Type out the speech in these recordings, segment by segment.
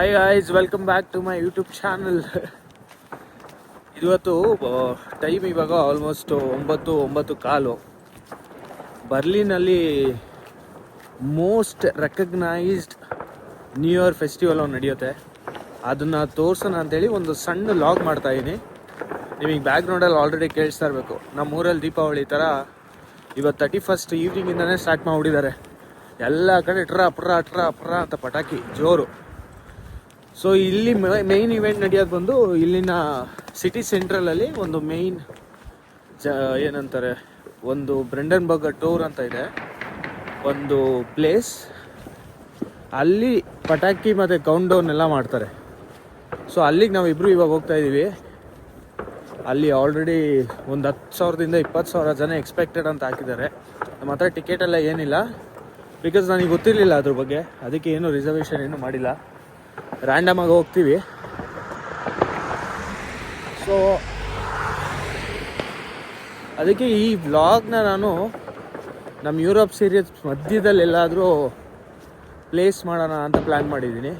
Hi guys welcome back to my YouTube channel ಇವತ್ತು time ಇವಾಗ almost ಒಂಬತ್ತು ಒಂಬತ್ತು ಕಾಲು. ಬರ್ಲಿನಲ್ಲಿ most recognised new year festival ನಡೆಯುತ್ತೆ. ಅದನ್ನು ತೋರ್ಸೋಣ ಅಂತೇಳಿ ಒಂದು ಸಣ್ಣ ಲಾಗ್ ಮಾಡ್ತಾ ಇದ್ದೀನಿ ನಿಮಗೆ ಬ್ಯಾಕ್ಗ್ರೌಂಡಲ್ಲಿ ಆಲ್ರೆಡಿ ಕೇಳಿಸ್ತಾ ಇರಬೇಕು. ನಮ್ಮ ಊರಲ್ಲಿ ದೀಪಾವಳಿ ಥರ ಇವತ್ತು ತರ್ಟಿ ಫಸ್ಟ್ ಈವ್ನಿಂಗಿಂದನೇ ಸ್ಟಾರ್ಟ್ ಮಾಡಿಬಿಟ್ಟಿದ್ದಾರೆ. ಎಲ್ಲ ಕಡೆ ಟ್ರ ಪ್ರ ಟ್ರ ಪ್ರ ಅಂತ ಪಟಾಕಿ, ಜೋರು. ಸೊ ಇಲ್ಲಿ ಮೈನ್ ಇವೆಂಟ್ ನಡೆಯೋದು ಬಂದು ಇಲ್ಲಿನ ಸಿಟಿ ಸೆಂಟ್ರಲಲ್ಲಿ ಒಂದು ಮೇಯ್ನ್ ಜ ಏನಂತಾರೆ, ಒಂದು ಬ್ರೆಂಡನ್ ಬರ್ಗರ್ ಟೂರ್ ಅಂತ ಇದೆ. ಒಂದು ಪ್ಲೇಸ್ ಅಲ್ಲಿ ಪಟಾಕಿ ಮತ್ತು ಕೌಂಟ್ ಡೌನ್ ಎಲ್ಲ ಮಾಡ್ತಾರೆ. ಸೊ ಅಲ್ಲಿಗೆ ನಾವು ಇಬ್ಬರು ಇವಾಗ ಹೋಗ್ತಾ ಇದ್ದೀವಿ ಅಲ್ಲಿ ಆಲ್ರೆಡಿ ಒಂದು ಹತ್ತು ಸಾವಿರದಿಂದ ಇಪ್ಪತ್ತು ಸಾವಿರ ಜನ ಎಕ್ಸ್ಪೆಕ್ಟೆಡ್ ಅಂತ ಹಾಕಿದ್ದಾರೆ. ನಮ್ಮ ಹತ್ರ ಟಿಕೆಟ್ ಎಲ್ಲ ಏನಿಲ್ಲ. ಬಿಕಾಸ್ ನನಗೆ ಗೊತ್ತಿರಲಿಲ್ಲ ಅದ್ರ ಬಗ್ಗೆ. ಅದಕ್ಕೆ ಏನು ರಿಸರ್ವೇಷನ್ ಏನು ಮಾಡಿಲ್ಲ. ರ್ಯಾಂಡಮ್ ಆಗಿ ಹೋಗ್ತೀವಿ. ಸೊ ಅದಕ್ಕೆ ಈ ವ್ಲಾಗ್ನ ನಾನು ನಮ್ಮ ಯುರೋಪ್ ಸೀರೀಸ್ ಮಧ್ಯದಲ್ಲಿ ಎಲ್ಲಾದರೂ ಪ್ಲೇಸ್ ಮಾಡೋಣ ಅಂತ ಪ್ಲ್ಯಾನ್ ಮಾಡಿದ್ದೀನಿ.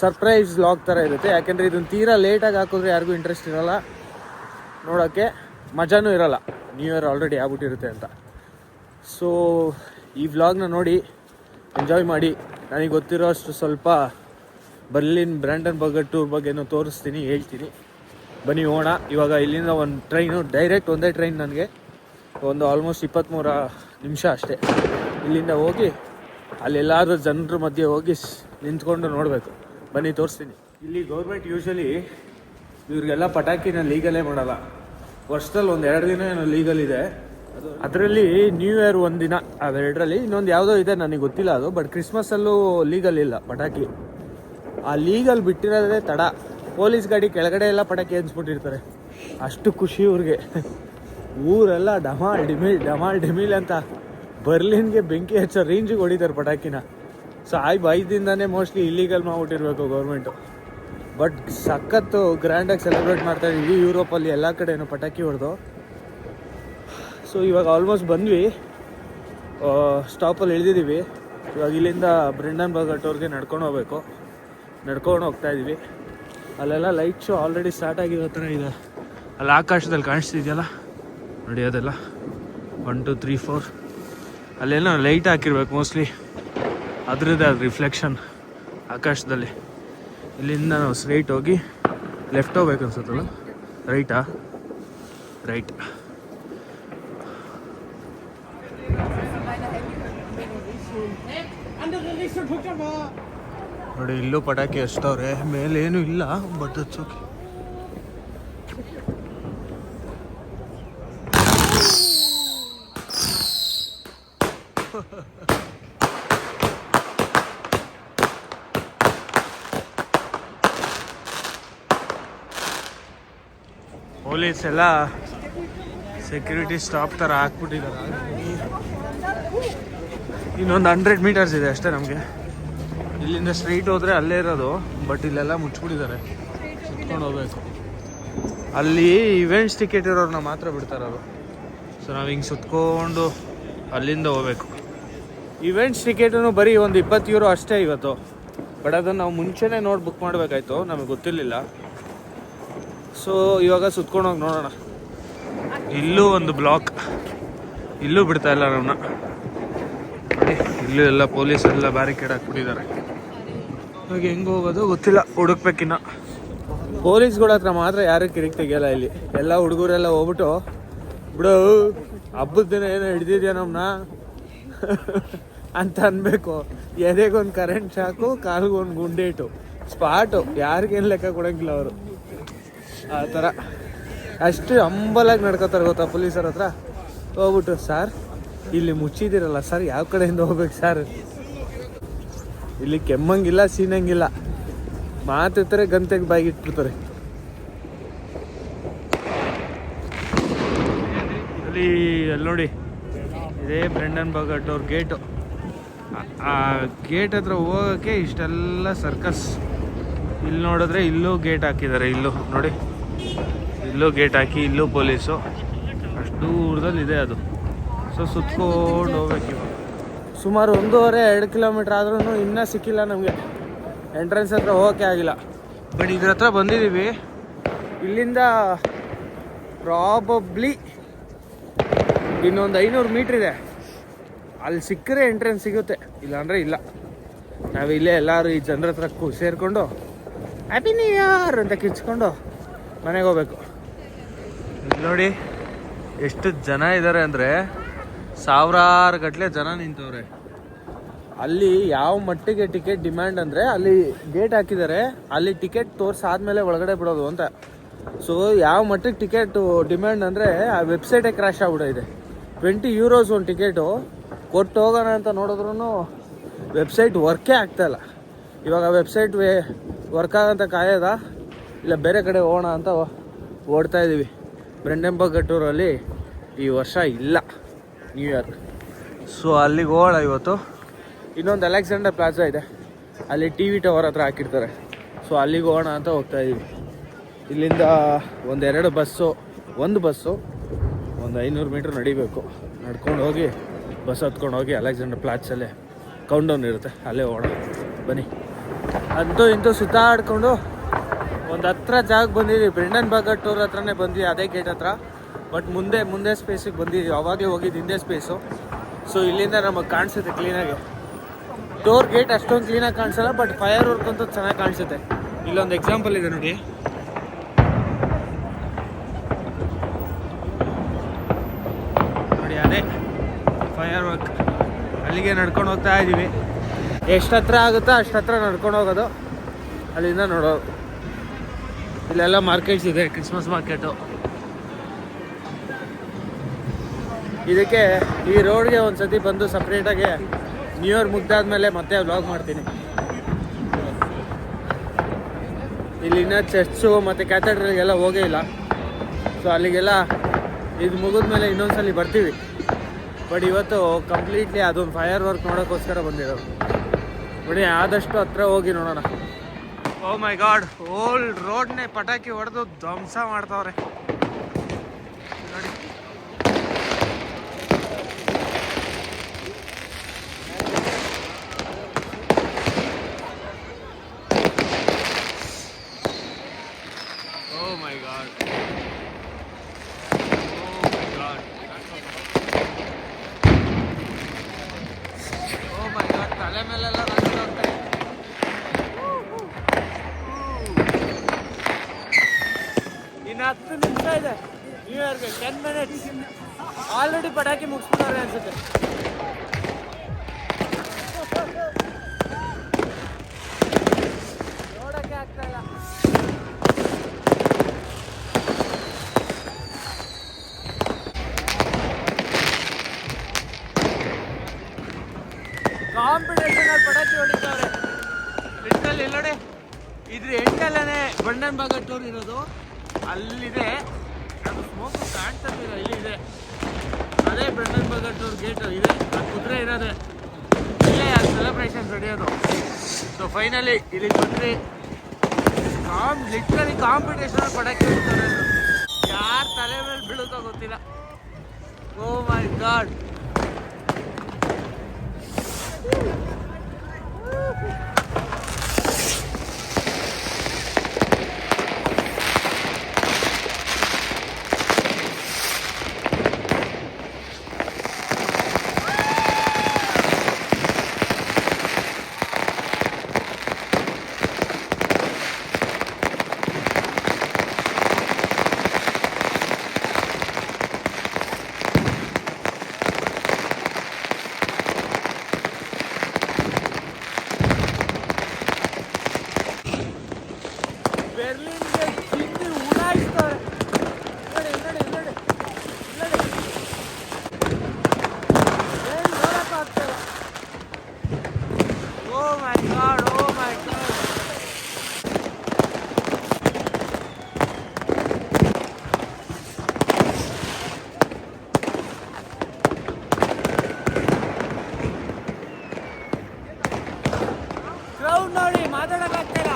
ಸರ್ಪ್ರೈಸ್ ವ್ಲಾಗ್ ಥರ ಇರುತ್ತೆ. ಯಾಕೆಂದರೆ ಇದನ್ನು ತೀರಾ ಲೇಟಾಗಿ ಹಾಕಿದ್ರೆ ಯಾರಿಗೂ ಇಂಟ್ರೆಸ್ಟ್ ಇರೋಲ್ಲ. ನೋಡೋಕ್ಕೆ ಮಜಾನೂ ಇರಲ್ಲ. ನ್ಯೂ ಇಯರ್ ಆಲ್ರೆಡಿ ಆಗ್ಬಿಟ್ಟಿರುತ್ತೆ ಅಂತ. ಸೊ ಈ ವ್ಲಾಗ್ನ ನೋಡಿ ಎಂಜಾಯ್ ಮಾಡಿ. ನನಗೆ ಗೊತ್ತಿರೋ ಅಷ್ಟು ಸ್ವಲ್ಪ ಬರ್ಲಿನ್ ಬ್ರ್ಯಾಂಡನ್ ಬರ್ಗರ್ ಟೂರ್ ಬಗ್ಗೆನೂ ತೋರಿಸ್ತೀನಿ, ಹೇಳ್ತೀನಿ. ಬನ್ನಿ ಹೋಣ. ಇವಾಗ ಇಲ್ಲಿಂದ ಒಂದು ಟ್ರೈನು ಡೈರೆಕ್ಟ್ ಒಂದೇ ಟ್ರೈನ್ ನನಗೆ. ಒಂದು ಆಲ್ಮೋಸ್ಟ್ ಇಪ್ಪತ್ತ್ಮೂರ ನಿಮಿಷ ಅಷ್ಟೇ. ಇಲ್ಲಿಂದ ಹೋಗಿ, ಅಲ್ಲೆಲ್ಲಾದ್ರೂ ಜನರ ಮಧ್ಯೆ ಹೋಗಿ ನಿಂತ್ಕೊಂಡು ನೋಡಬೇಕು. ಬನ್ನಿ ತೋರಿಸ್ತೀನಿ. ಇಲ್ಲಿ ಗೌರ್ಮೆಂಟ್ ಯೂಶಲಿ ಇವ್ರಿಗೆಲ್ಲ ಪಟಾಕಿನ ಲೀಗಲೇ ಮಾಡಲ್ಲ. ವರ್ಷದಲ್ಲಿ ಒಂದು ಎರಡು ದಿನ ಏನೋ ಲೀಗಲ್ ಇದೆ. ಅದರಲ್ಲಿ ನ್ಯೂ ಇಯರ್ ಒಂದಿನ. ಅವೆರಡರಲ್ಲಿ ಇನ್ನೊಂದು ಯಾವುದೋ ಇದೆ, ನನಗೆ ಗೊತ್ತಿಲ್ಲ ಅದು ಬಟ್ ಕ್ರಿಸ್ಮಸಲ್ಲೂ ಲೀಗಲ್ ಇಲ್ಲ ಪಟಾಕಿ. ಆ ಲೀಗಲ್ ಬಿಟ್ಟಿರೋದೇ ತಡ. ಪೊಲೀಸ್ ಗಾಡಿ ಕೆಳಗಡೆ ಎಲ್ಲ ಪಟಾಕಿ ಹಂಚ್ಬಿಟ್ಟಿರ್ತಾರೆ. ಅಷ್ಟು ಖುಷಿ ಇವ್ರಿಗೆ. ಊರೆಲ್ಲ ಡಮಾಲ್ ಡಿಮಿಲ್ ಡಮಾಲ್ ಡಿಮಿಲ್ ಅಂತ ಬರ್ಲಿನ್ಗೆ ಬೆಂಕಿ ಹಚ್ಚೋ ರೇಂಜಿಗೆ ಹೊಡಿತಾರೆ ಪಟಾಕಿನ. ಸೊ ಆಯ್ ಬೈದಿಂದಾನೇ ಮೋಸ್ಟ್ಲಿ ಇಲ್ಲೀಗಲ್ ಮಾಡ್ಬಿಟ್ಟಿರ್ಬೇಕು ಗೌರ್ಮೆಂಟು ಬಟ್ ಸಖತ್ತು ಗ್ರ್ಯಾಂಡಾಗಿ ಸೆಲೆಬ್ರೇಟ್ ಮಾಡ್ತಾರೆ ಇಡೀ ಯುರೋಪಲ್ಲಿ ಎಲ್ಲ ಕಡೆನೂ ಪಟಾಕಿ ಹೊಡೆದು. ಸೊ ಇವಾಗ ಆಲ್ಮೋಸ್ಟ್ ಬಂದ್ವಿ. ಸ್ಟಾಪಲ್ಲಿ ಇಳಿದಿದ್ದೀವಿ. ಇವಾಗ ಇಲ್ಲಿಂದ ಬ್ರೆಂಡನ್ ಬಗಟ್ಟವ್ರಿಗೆ ನಡ್ಕೊಂಡು ಹೋಗ್ಬೇಕು. ನಡ್ಕೊಂಡು ಹೋಗ್ತಾ ಇದ್ದೀವಿ ಅಲ್ಲೆಲ್ಲ ಲೈಟ್ ಶೋ ಆಲ್ರೆಡಿ ಸ್ಟಾರ್ಟ್ ಆಗಿರೋ ಥರ ಇದೆ. ಅಲ್ಲಿ ಆಕಾಶದಲ್ಲಿ ಕಾಣಿಸ್ತಿದೆಯಲ್ಲ? ನೋಡಿ ಅದೆಲ್ಲ. ಒನ್ ಟು ತ್ರೀ ಫೋರ್ ಅಲ್ಲೆಲ್ಲ ಲೈಟ್ ಹಾಕಿರ್ಬೇಕು ಮೋಸ್ಟ್ಲಿ ಅದ್ರದ್ದೇ ಅದು ರಿಫ್ಲೆಕ್ಷನ್ ಆಕಾಶದಲ್ಲಿ. ಇಲ್ಲಿಂದ ನಾವು ಸ್ಟ್ರೈಟ್ ಹೋಗಿ ಲೆಫ್ಟ್ ಹೋಗ್ಬೇಕು ಅನ್ಸುತ್ತಲ್ಲ? ರೈಟಾ ರೈಟ್ ನೋಡಿ, ಇಲ್ಲೂ ಪಟಾಕಿ ಅಷ್ಟವ್ರೆ ಮೇಲೇನು ಇಲ್ಲ ಬಟ್ ಓಕೆ ಪೊಲೀಸ್ ಎಲ್ಲ ಸೆಕ್ಯೂರಿಟಿ ಸ್ಟಾಪ್ ಥರ ಹಾಕ್ಬಿಟ್ಟಿದ್ದಾರೆ ಇನ್ನೊಂದು ಹಂಡ್ರೆಡ್ ಮೀಟರ್ಸ್ ಇದೆ ಅಷ್ಟೇ ನಮಗೆ. ಇಲ್ಲಿಂದ ಸ್ಟ್ರೈಟ್ ಹೋದ್ರೆ ಅಲ್ಲೇ ಇರೋದು, ಬಟ್ ಇಲ್ಲೆಲ್ಲ ಮುಚ್ಚಿಬಿಟ್ಟಿದ್ದಾರೆ. ಸುತ್ಕೊಂಡು ಹೋಗ್ಬೇಕು. ಅಲ್ಲಿ ಇವೆಂಟ್ಸ್ ಟಿಕೆಟ್ ಇರೋರನ್ನ ಮಾತ್ರ ಬಿಡ್ತಾರದು ಸೊ ನಾವು ಹಿಂಗೆ ಸುತ್ಕೊಂಡು ಅಲ್ಲಿಂದ ಹೋಗ್ಬೇಕು. ಇವೆಂಟ್ಸ್ ಟಿಕೆಟು ಬರೀ ಒಂದು ಇಪ್ಪತ್ತು ಯೂರೋ ಅಷ್ಟೇ ಇವತ್ತು. ಬಟ್ ಅದನ್ನು ನಾವು ಮುಂಚೆನೇ ನೋಡಿ ಬುಕ್ ಮಾಡಬೇಕಾಯ್ತು, ನಮಗೆ ಗೊತ್ತಿರಲಿಲ್ಲ. ಸೊ ಇವಾಗ ಸುತ್ಕೊಂಡು ಹೋಗಿ ನೋಡೋಣ. ಇಲ್ಲೂ ಒಂದು ಬ್ಲಾಕ್ ಇಲ್ಲೂ ಬಿಡ್ತಾ ಇಲ್ಲ ನಮ್ಮನ್ನ ನೋಡಿ ಇಲ್ಲೂ ಎಲ್ಲ ಪೊಲೀಸ್ ಎಲ್ಲ ಬ್ಯಾರಿಕೇಡ್ ಹಾಕ್ಬಿಟ್ಟಿದ್ದಾರೆ. ಇವಾಗ ಹೆಂಗೆ ಹೋಗೋದು ಗೊತ್ತಿಲ್ಲ, ಹುಡುಕ್ಬೇಕಿನ್ನ. ಪೊಲೀಸ್ಗಳ ಹತ್ರ ಮಾತ್ರ ಯಾರು ಕಿರಿಕ್ ತೆಗಿಯಲ್ಲ ಇಲ್ಲಿ. ಎಲ್ಲ ಹುಡುಗರೆಲ್ಲ ಹೋಗ್ಬಿಟ್ಟು ಬಿಡು ಹಬ್ಬದ ದಿನ ಏನೋ ಹಿಡ್ದಿದ್ಯಾ ನಮ್ಮನ್ನ ಅಂತ ಅನ್ಬೇಕು. ಎದೆಗೊಂದು ಕರೆಂಟ್ ಶಾಕು ಕಾಲ್ಗೊಂದು ಗುಂಡೇಟು. ಸ್ಪಾಟು ಯಾರಿಗೇನು ಲೆಕ್ಕ ಕೊಡಂಗಿಲ್ಲ ಅವರು. ಆ ಥರ. ಅಷ್ಟು ಅಂಬಲಾಗಿ ನಡ್ಕೋತಾರೆ ಗೊತ್ತಾ ಪೊಲೀಸರ ಹತ್ರ? ಹೋಗ್ಬಿಟ್ಟು, ಸರ್, ಇಲ್ಲಿ ಮುಚ್ಚಿದಿರಲ್ಲ ಸರ್, ಯಾವ ಕಡೆಯಿಂದ ಹೋಗ್ಬೇಕು, ಸರ್? ಇಲ್ಲಿ ಕೆಮ್ಮಂಗಿಲ್ಲ, ಸೀನಂಗಿಲ್ಲ. ಮಾತಿರ್ತಾರೆ ಗಂತೆಗೆ ಬಾಯಿಗೆ ಇಟ್ಬಿಡ್ತಾರೆ ಅಲ್ಲಿ ಅಲ್ಲಿ ನೋಡಿ, ಇದೇ ಬ್ರೆಂಡನ್ ಬಗಟ್ ಅವ್ರ ಗೇಟು. ಆ ಗೇಟ್ ಹತ್ರ ಹೋಗೋಕ್ಕೆ ಇಷ್ಟೆಲ್ಲ ಸರ್ಕಸ್. ಇಲ್ಲಿ ನೋಡಿದ್ರೆ ಇಲ್ಲೂ ಗೇಟ್ ಹಾಕಿದ್ದಾರೆ, ಇಲ್ಲೂ. ನೋಡಿ, ಇಲ್ಲೂ ಗೇಟ್ ಹಾಕಿ, ಇಲ್ಲೂ ಪೊಲೀಸು. ಅಷ್ಟು ದೂರದಲ್ಲಿ ಇದೆ ಅದು. ಸೊ ಸುತ್ಕೊಂಡು ಹೋಗ್ಬೇಕು ಸುಮಾರು ಒಂದೂವರೆ, ಎರಡು ಕಿಲೋಮೀಟ್ರ್ ಆದ್ರೂ ಇನ್ನೂ ಸಿಕ್ಕಿಲ್ಲ ನಮಗೆ. ಎಂಟ್ರೆನ್ಸ್ ಹತ್ರ ಹೋಗಕ್ಕೆ ಆಗಿಲ್ಲ. ಬಟ್ ಇದ್ರ ಹತ್ರ ಬಂದಿದ್ದೀವಿ. ಇಲ್ಲಿಂದ ಪ್ರಾಬಬ್ಲಿ ಇನ್ನೊಂದು ಐನೂರು ಮೀಟ್ರ್ ಇದೆ. ಅಲ್ಲಿ ಸಿಕ್ಕರೆ ಎಂಟ್ರೆನ್ಸ್ ಸಿಗುತ್ತೆ. ಇಲ್ಲಾಂದರೆ ಇಲ್ಲ. ನಾವು ಇಲ್ಲೇ ಎಲ್ಲರೂ ಈ ಜನರ ಹತ್ರ ಕೂ, ಸೇರಿಕೊಂಡು ಹ್ಯಾಪಿ ನ್ಯೂ ಇಯರ್ ಅಂತ ಕಿಚ್ಕೊಂಡು ಮನೆಗೆ ಹೋಗ್ಬೇಕು. ನೋಡಿ, ಎಷ್ಟು ಜನ ಇದ್ದಾರೆ ಅಂದರೆ ಸಾವಿರಾರು ಗಟ್ಟಲೆ ಜನ ನಿಂತವ್ರೆ. ಅಲ್ಲಿ ಯಾವ ಮಟ್ಟಿಗೆ ಟಿಕೆಟ್ ಡಿಮ್ಯಾಂಡ್ ಅಂದರೆ ಅಲ್ಲಿ ಗೇಟ್ ಹಾಕಿದ್ದಾರೆ, ಅಲ್ಲಿ ಟಿಕೆಟ್ ತೋರ್ಸಾದ್ಮೇಲೆ ಒಳಗಡೆ ಬಿಡೋದು ಅಂತ. ಸೊ ಯಾವ ಮಟ್ಟಿಗೆ ಟಿಕೆಟ್ ಡಿಮ್ಯಾಂಡ್ ಅಂದರೆ ಆ ವೆಬ್ಸೈಟೇ ಕ್ರ್ಯಾಶ್ ಆಗ್ಬಿಟ್ಟಿದೆ ಟ್ವೆಂಟಿ ಯೂರೋಸ್ ಒಂದು ಟಿಕೆಟು, ಕೊಟ್ಟು ಹೋಗೋಣ ಅಂತ ನೋಡಿದ್ರೂ ವೆಬ್ಸೈಟ್ ವರ್ಕೇ ಆಗ್ತಾಯಿಲ್ಲ ಇವಾಗ ವೆಬ್ಸೈಟ್ ವೇ ವರ್ಕ್ ಆಗಂತ ಕಾಯೋದ, ಇಲ್ಲ ಬೇರೆ ಕಡೆ ಹೋಗೋಣ ಅಂತ ಓಡ್ತಾ ಇದ್ದೀವಿ ಬ್ರೆಂಡೆಂಬಗಟ್ಟೂರಲ್ಲಿ ಈ ವರ್ಷ ಇಲ್ಲ. ನ್ಯೂ ಇಯರ್ ಸೊ ಅಲ್ಲಿಗೆ ಹೋಗೋಣ ಇವತ್ತು. ಇನ್ನೊಂದು ಅಲೆಕ್ಸಾಂಡರ್ ಪ್ಲಾಜಾ ಇದೆ. ಅಲ್ಲಿ ಟಿ ವಿ ಟವರ್ ಹತ್ರ ಹಾಕಿರ್ತಾರೆ. ಸೊ ಅಲ್ಲಿಗೆ ಹೋಗೋಣ ಅಂತ ಹೋಗ್ತಾ ಇದ್ದೀವಿ ಇಲ್ಲಿಂದ ಒಂದೆರಡು ಬಸ್ಸು ಒಂದು ಬಸ್ಸು ಒಂದು ಐನೂರು ಮೀಟ್ರ್ ನಡಿಬೇಕು. ನಡ್ಕೊಂಡು ಹೋಗಿ ಬಸ್ ಹತ್ಕೊಂಡು ಹೋಗಿ ಅಲೆಕ್ಸಾಂಡರ್ ಪ್ಲಾಟ್ಸಲ್ಲೇ ಕೌಂಟ್ ಡೌನ್ ಇರುತ್ತೆ. ಅಲ್ಲೇ ಹೋಗೋಣ. ಬನ್ನಿ. ಅಂತೂ ಇಂತೂ ಸುತ್ತಾಡ್ಕೊಂಡು ಒಂದು ಹತ್ರ ಜಾಗ ಬಂದಿದ್ದೀವಿ ಬ್ರೆಂಡನ್ ಬಾಗಟ್ ಟೂರ್ ಹತ್ರನೇ ಬಂದ್ವಿ ಅದೇ ಗೇಟ್ ಹತ್ರ. ಬಟ್ ಮುಂದೆ ಮುಂದೆ ಸ್ಪೇಸಿಗೆ ಬಂದಿದ್ದೀವಿ. ಅವಾಗಲೇ ಹೋಗಿದ್ದು ಹಿಂದೆ ಸ್ಪೇಸು ಸೊ ಇಲ್ಲಿಂದ ನಮಗೆ ಕಾಣಿಸುತ್ತೆ ಕ್ಲೀನಾಗಿ ಡೋರ್ ಗೇಟ್ ಅಷ್ಟೊಂದು ಕ್ಲೀನಾಗಿ ಕಾಣಿಸಲ್ಲ ಬಟ್ ಫೈರ್ ವರ್ಕ್ ಅಂತೂ ಚೆನ್ನಾಗಿ ಕಾಣಿಸುತ್ತೆ. ಇಲ್ಲೊಂದು ಎಕ್ಸಾಂಪಲ್ ಇದೆ ನೋಡಿ. ನೋಡಿ ಅದೇ ಫೈರ್ ವರ್ಕ್ ಅಲ್ಲಿಗೆ ನಡ್ಕೊಂಡು ಹೋಗ್ತಾ ಇದ್ದೀವಿ. ಎಷ್ಟು ಹತ್ರ ಆಗುತ್ತೋ ಅಷ್ಟತ್ರ ಹತ್ರ ನಡ್ಕೊಂಡು ಹೋಗೋದು. ಅಲ್ಲಿಂದ ನೋಡೋದು. ಇಲ್ಲೆಲ್ಲ ಮಾರ್ಕೆಟ್ಸ್ ಇದೆ ಕ್ರಿಸ್ಮಸ್ ಮಾರ್ಕೆಟು ಇದಕ್ಕೆ ಈ ರೋಡ್ಗೆ ಒಂದು ಸತಿ ಬಂದು ಸಪ್ರೇಟಾಗಿ ನ್ಯೂ ಇಯರ್ ಮುಗ್ದಾದ್ಮೇಲೆ ಮತ್ತೆ ವ್ಲಾಗ್ ಮಾಡ್ತೀನಿ. ಇಲ್ಲಿನ ಚರ್ಚು ಮತ್ತು ಕ್ಯಾಥೆಡ್ರಲ್ಗೆಲ್ಲ ಹೋಗೇ ಇಲ್ಲ. ಸೊ ಅಲ್ಲಿಗೆಲ್ಲ ಇದು ಮುಗಿದ್ಮೇಲೆ ಇನ್ನೊಂದ್ಸಲಿ ಬರ್ತೀವಿ. ಬಟ್ ಇವತ್ತು ಕಂಪ್ಲೀಟ್ಲಿ ಅದೊಂದು ಫೈರ್ ವರ್ಕ್ ನೋಡೋಕ್ಕೋಸ್ಕರ ಬಂದಿರೋದು. ಬಿಡಿ, ಆದಷ್ಟು ಹತ್ರ ಹೋಗಿ ನೋಡೋಣ. ಓ ಮೈ ಗಾಡ್ ಓಲ್ಡ್ ರೋಡ್ನೇ ಪಟಾಕಿ ಹೊಡೆದು ಧ್ವಂಸ ಮಾಡ್ತಾವ್ರೆ. ಇದೆ. ನ್ಯೂ ಇಯರ್ಗೆ ಟೆನ್ ಮಿನಿಟ್ಸ್ ಆಲ್ರೆಡಿ ಪಟಾಕಿ ಮುಗಿಸ್ಬಿಟ್ಟವ್ರೆ ಅನ್ಸುತ್ತೆ. ನೋಡಕ್ಕೆ ಆಗ್ತಾ ಇಲ್ಲ. ಕಾಂಪಿಟೇಷನ್ ಅಲ್ಲಿ ಪಟಾಕಿ ಹೊಡಿತಾವ್ರೆ. ಲಿಟ್ರಲ್ಲಿ ಎಲ್ಲೋಡೆ, ಇದ್ರ ಎಂಟಲ್ಲೇ ಬಂಡನ್ ಭಾಗ ಟೂರ್ ಇರೋದು. ಅಲ್ಲಿದೆ. ಅದು ಸ್ಮೋಕು ಕಾಣ್ತಿರ್ಲಿಲ್ಲ ಇಲ್ಲಿ ಇದೆ. ಅದೇ ಬ್ರಂಡನ್ ಅವ್ರ ಗೇಟ್ ಇದೆ. ಆ ಕುದುರೆ ಇರೋದೆ. ಇಲ್ಲೇ ಆ ಸೆಲೆಬ್ರೇಷನ್ ನಡೆಯೋದು ಸೊ ಫೈನಲಿ ಇಲ್ಲಿ ಬಂದ್ರಿ ಕಾಮ್ ಲಿಟ್ರಲಿ ಕಾಂಪಿಟೇಷನ್ ಪಡಕ್ಕೆ ಯಾರ ತಲೆ ಮೇಲೆ ಬೀಳುತ್ತೋ ಗೊತ್ತಿಲ್ಲ. ಓ ಮೈ ಗಾಡ್ ಬೆರ್ಲಿನ್ಗೆ ಚಿಂದಿ ಉಡಾಯಿಸ್ತಾರೆ ನೋಡಿ ನೋಡಿ ನೋಡಿ ನೋಡಿ ಏನ್ ನೋಡಕ್ ಆಗ್ತಿಲ್ಲ ಓ my god oh my god crowd ನೋಡಿ ಮಾತಾಡಕ್ ಆಗ್ತಿಲ್ಲ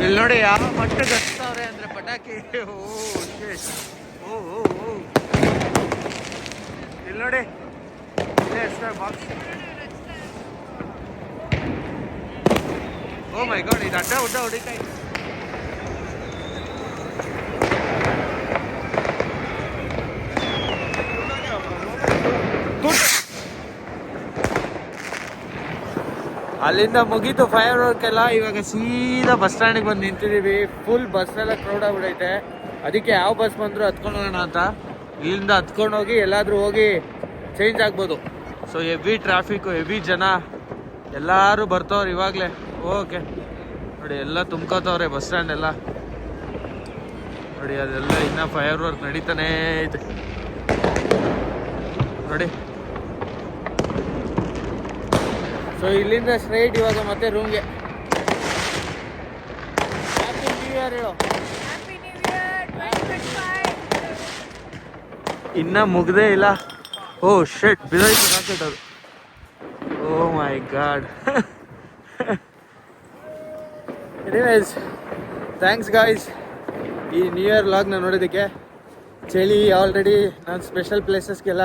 ಇಲ್ಲಿ ನೋಡಿ ಯಾವ ಮಟ್ಟ ಹಚ್ತಾವ್ರೆ ಅಂದ್ರೆ ಪಟಾಕಿ. ಓ ಇಲ್ಲಿ ನೋಡಿ. ಓ ಮೈ ಗಾಡ್, ಇದು ಅಡ್ಡ ಉಡ್ಡ ಹೊಡಿತಾ ಇದೆ. ಅಲ್ಲಿಂದ ಮುಗೀತು ಫೈರ್ ವರ್ಕ್ ಎಲ್ಲ. ಇವಾಗ ಸೀದಾ ಬಸ್ ಸ್ಟ್ಯಾಂಡಿಗೆ ಬಂದು ನಿಂತಿದ್ದೀವಿ ಫುಲ್ ಬಸ್ ಎಲ್ಲ ಕ್ರೌಡ್ ಆಗ್ಬಿಡೈತೆ ಅದಕ್ಕೆ ಯಾವ ಬಸ್ ಬಂದರೂ ಹತ್ಕೊಂಡು ಹೋಗೋಣ ಅಂತ. ಇಲ್ಲಿಂದ ಹತ್ಕೊಂಡು ಹೋಗಿ ಎಲ್ಲಾದರೂ ಹೋಗಿ ಚೇಂಜ್ ಆಗ್ಬೋದು. ಸೊ ಹೆವಿ ಟ್ರಾಫಿಕ್ಕು ಹೆವಿ ಜನ. ಎಲ್ಲರೂ ಬರ್ತವ್ರು ಇವಾಗಲೇ. ಓಕೆ ನೋಡಿ, ಎಲ್ಲ ತುಂಬ್ಕೋತವ್ರೆ ಬಸ್ ಸ್ಟ್ಯಾಂಡ್ ಎಲ್ಲ. ನೋಡಿ, ಅದೆಲ್ಲ ಇನ್ನೂ ಫೈರ್ ವರ್ಕ್ ನಡೀತಾನೇ ಐತೆ. ನೋಡಿ. ಸೊ ಇಲ್ಲಿಂದ ಸ್ಟ್ರೈಟ್ ಇವಾಗ ಮತ್ತೆ ರೂಮ್ಗೆ ಹ್ಯಾಪಿ ನ್ಯೂ ಇಯರ್ ಹೇಳು. Happy New Year 2025. ಇನ್ನ ಮುಗ್ದೇ ಇಲ್ಲ. ಓ ಶೆಟ್ ಬಿದೋಯ್ತು ರಾಕೆಟ್ ಅದು. ಓ my god anyways thanks guys ಈ ನ್ಯೂ ಇಯರ್ ಲಾಗ್ನ ನೋಡೋದಕ್ಕೆ ಚಳಿ ಆಲ್ರೆಡಿ ನಾನು ಸ್ಪೆಷಲ್ ಪ್ಲೇಸಸ್ಗೆಲ್ಲ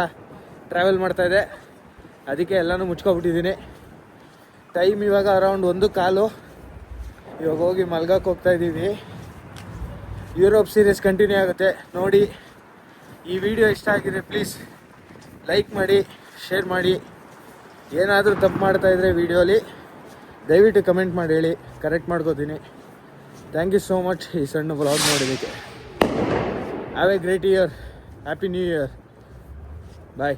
ಟ್ರಾವೆಲ್ ಮಾಡ್ತಾ ಇದ್ದೆ. ಅದಕ್ಕೆ ಎಲ್ಲನೂ ಮುಚ್ಕೊಬಿಟ್ಟಿದ್ದೀನಿ. ಟೈಮ್ ಇವಾಗ ಅರೌಂಡ್ ಒಂದು ಕಾಲು. ಇವಾಗ ಹೋಗಿ ಮಲ್ಗಕ್ಕೆ ಹೋಗ್ತಾ ಇದ್ದೀವಿ ಯುರೋಪ್ ಸೀರೀಸ್ ಕಂಟಿನ್ಯೂ ಆಗುತ್ತೆ. ನೋಡಿ, ಈ ವಿಡಿಯೋ ಇಷ್ಟ ಆಗಿದೆ ಪ್ಲೀಸ್ ಲೈಕ್ ಮಾಡಿ ಶೇರ್ ಮಾಡಿ. ಏನಾದರೂ ತಪ್ಪು ಮಾಡ್ತಾ ಇದ್ರೆ ವಿಡಿಯೋಲಿ ದಯವಿಟ್ಟು ಕಮೆಂಟ್ ಮಾಡಿ ಹೇಳಿ. ಕರೆಕ್ಟ್ ಮಾಡ್ಕೋತೀನಿ. ಥ್ಯಾಂಕ್ ಯು ಸೋ ಮಚ್ ಈ ಸಣ್ಣ ಬ್ಲಾಗ್ ನೋಡೋದಕ್ಕೆ have a great year happy new year bye